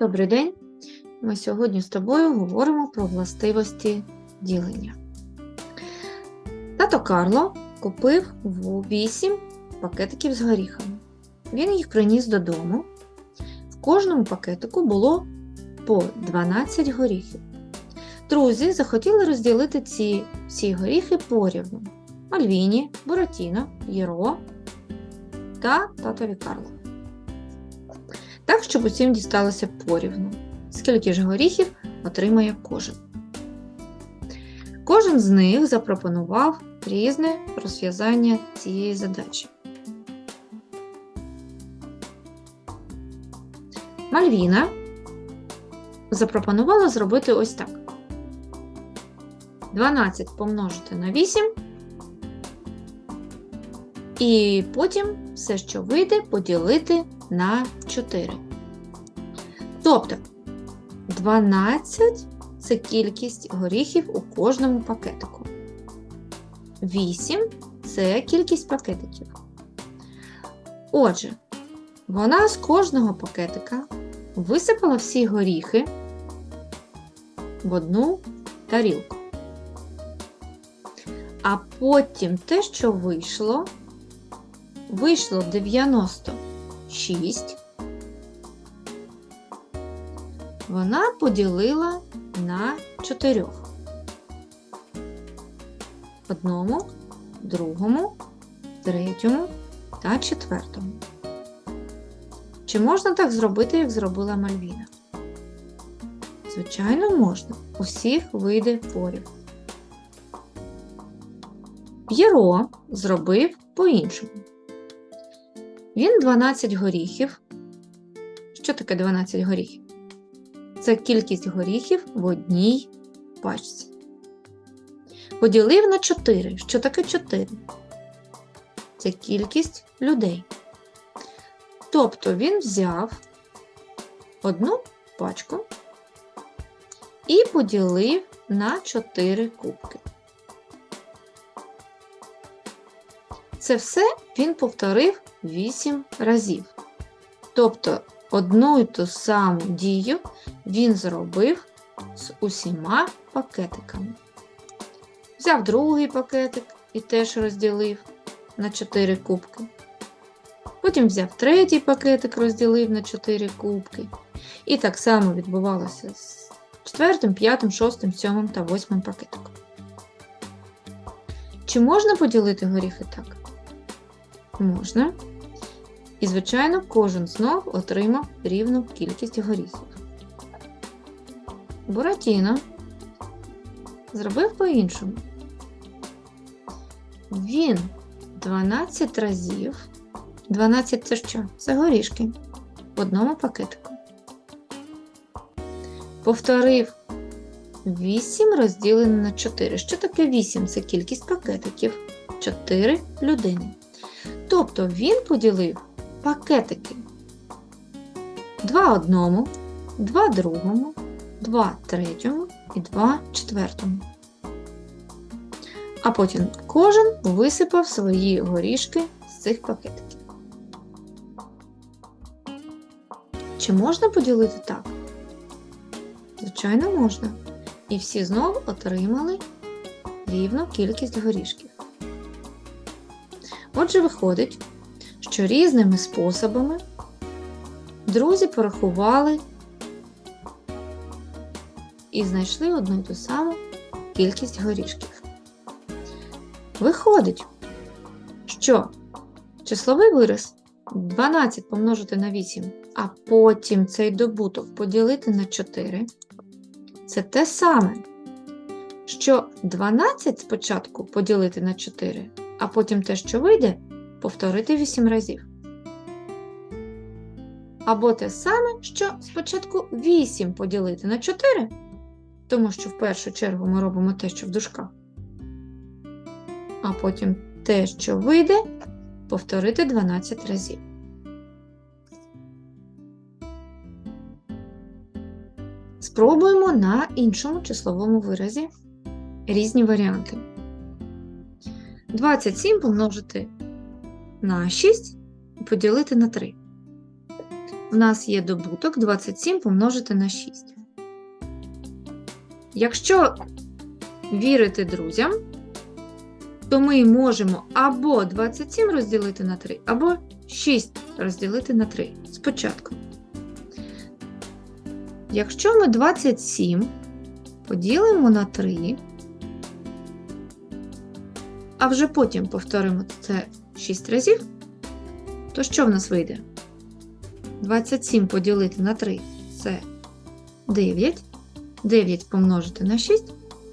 Добрий день! Ми сьогодні з тобою говоримо про властивості ділення. Тато Карло купив 8 пакетиків з горіхами. Він їх приніс додому. В кожному пакетику було по 12 горіхів. Друзі захотіли розділити ці всі горіхи порівну. Мальвіні, Буратіно, Єро та татові Карло. Так, щоб усім дісталося порівну. Скільки ж горіхів отримає кожен. Кожен з них запропонував різне розв'язання цієї задачі. Мальвіна запропонувала зробити ось так. 12 помножити на 8, і потім все, що вийде, поділити на 4. Тобто 12 це кількість горіхів у кожному пакетику. 8 це кількість пакетиків. Отже, вона з кожного пакетика висипала всі горіхи в одну тарілку. А потім те, що вийшло, вийшло 96. Вона поділила на чотирьох. Одному, другому, третьому та четвертому. Чи можна так зробити, як зробила Мальвіна? Звичайно, можна. Усіх вийде поряд. П'єро зробив по-іншому. Він 12 горіхів. Що таке 12 горіхів? Це кількість горіхів в одній пачці. Поділив на 4. Що таке 4? Це кількість людей. Тобто він взяв одну пачку і поділив на 4 кубки. Це все він повторив 8 разів. Тобто одну і ту саму дію він зробив з усіма пакетиками. Взяв другий пакетик і теж розділив на 4 кубки. Потім взяв третій пакетик, розділив на 4 кубки. І так само відбувалося з четвертим, п'ятим, шостим, сьомим та восьмим пакетиком. Чи можна поділити горіхи так? Можна. І, звичайно, кожен знов отримав рівну кількість горіхів. Буратіно зробив по-іншому. Він 12 разів. 12 це що? Це горішки в одному пакетику. Повторив 8 розділене на 4. Що таке 8? Це кількість пакетиків. 4 людини. Тобто він поділив пакетики 2 одному, 2 другому, 2 третьому і 2 четвертому. А потім кожен висипав свої горішки з цих пакетиків. Чи можна поділити так? Звичайно, можна. І всі знову отримали рівну кількість горішків. Отже, виходить, що різними способами друзі порахували і знайшли одну й ту саму кількість горішків. Виходить, що числовий вираз 12 помножити на 8, а потім цей добуток поділити на 4 це те саме, що 12 спочатку поділити на 4, а потім те, що вийде, повторити 8 разів. Або те саме, що спочатку 8 поділити на 4, тому що в першу чергу ми робимо те, що в дужках, а потім те, що вийде, повторити 12 разів. Спробуємо на іншому числовому виразі різні варіанти. 27 помножити на 6 і поділити на 3. в нас є добуток 27 помножити на 6. Якщо вірити друзям, то ми можемо або 27 розділити на 3, або 6 розділити на 3 спочатку. Якщо ми 27 поділимо на 3, а вже потім повторимо це 6 разів, то що в нас вийде? 27 поділити на 3 це 9. 9 помножити на 6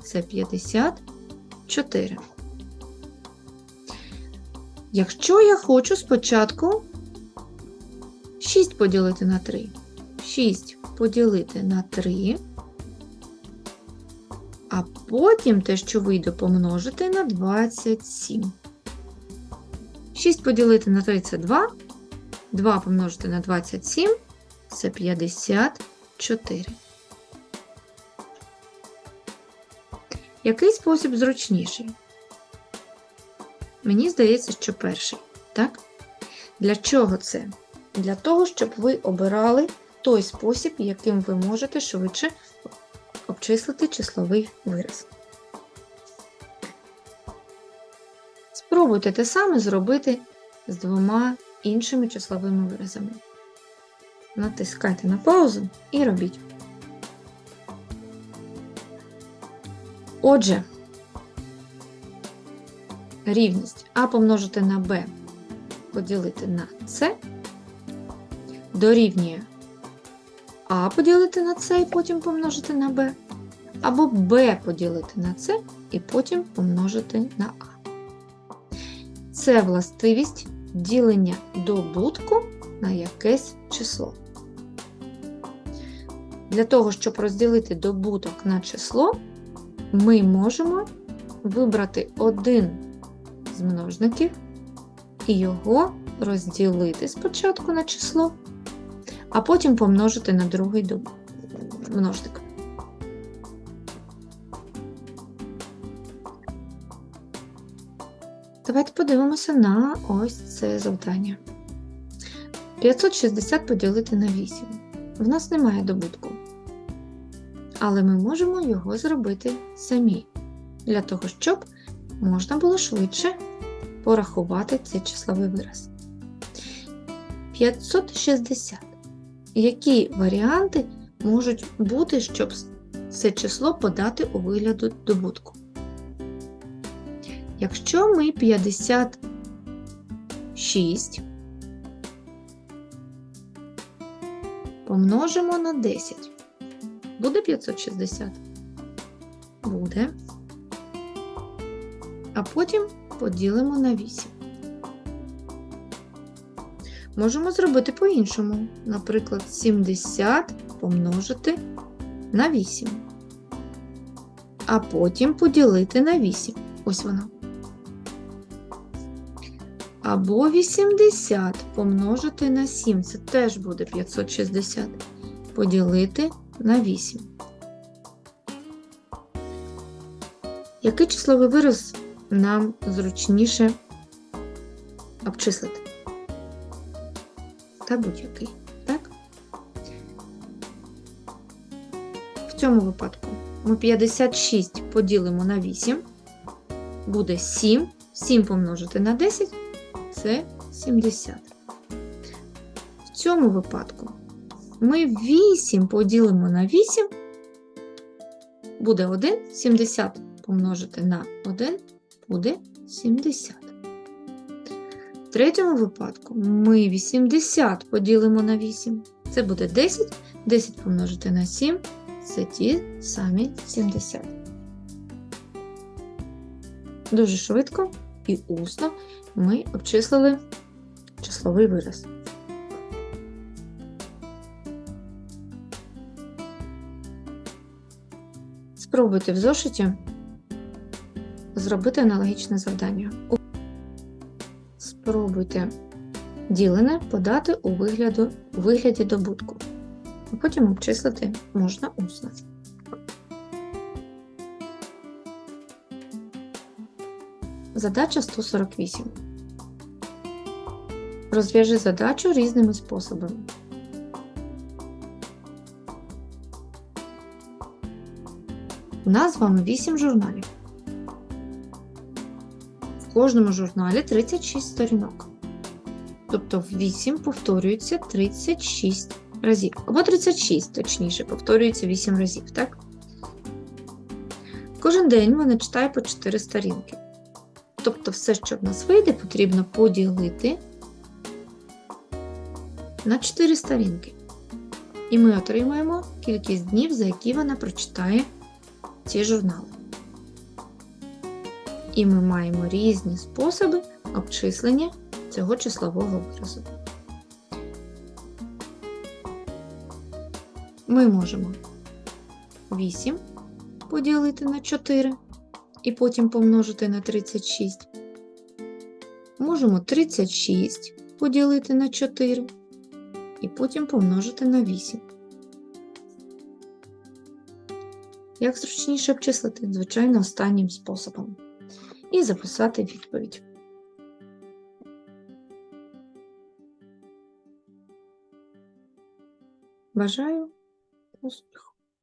це 54. Якщо я хочу спочатку 6 поділити на 3. 6 поділити на 3, а потім те, що вийде, помножити на 27. 6 поділити на 3 це 2. 2 помножити на 27 це 54. Який спосіб зручніший? Мені здається, що перший. Так? Для чого це? Для того, щоб ви обирали той спосіб, яким ви можете швидше обчислити числовий вираз. Спробуйте те саме зробити з двома іншими числовими виразами. Натискайте на паузу і робіть. Отже, рівність А помножити на Б поділити на С дорівнює А поділити на С і потім помножити на Б, або Б поділити на С і потім помножити на А. Це властивість ділення добутку на якесь число. Для того, щоб розділити добуток на число, ми можемо вибрати один з множників і його розділити спочатку на число, а потім помножити на другий множник. Давайте подивимося на ось це завдання. 560 поділити на 8. В нас немає добутку. Але ми можемо його зробити самі, для того, щоб можна було швидше порахувати цей числовий вираз. 560. Які варіанти можуть бути, щоб це число подати у вигляду добутку? Якщо ми 56 помножимо на 10, буде 560? Буде. А потім поділимо на 8. Можемо зробити по-іншому. Наприклад, 70 помножити на 8. А потім поділити на 8. Ось воно. Або 80 помножити на 7. Це теж буде 560. Поділити на 8. Який числовий вираз нам зручніше обчислити? Та будь-який, так? В цьому випадку ми 56 поділимо на 8, буде 7. 7 помножити на 10 це 70. В цьому випадку ми 8 поділимо на 8, буде 1, 70 помножити на 1 буде 70. В третьому випадку ми 80 поділимо на 8. Це буде 10. 10 помножити на 7 це ті самі 70. Дуже швидко і усно ми обчислили числовий вираз. Спробуйте в зошиті зробити аналогічне завдання. Спробуйте ділене подати у вигляду, вигляді добутку, а потім обчислити можна усно. Задача 148. Розв'яжи задачу різними способами. У нас з вами 8 журналів. В кожному журналі 36 сторінок. Тобто 8 повторюється 36 разів. Або 36, точніше, повторюється 8 разів, так? Кожен день вона читає по 4 сторінки. Тобто все, що в нас вийде, потрібно поділити на 4 сторінки. І ми отримаємо кількість днів, за які вона прочитає ці журнали. І ми маємо різні способи обчислення цього числового виразу. Ми можемо 8 поділити на 4 і потім помножити на 36. Можемо 36 поділити на 4 і потім помножити на 8. Як зручніше обчислити? Звичайно, останнім способом. І записати відповідь. Бажаю успіху!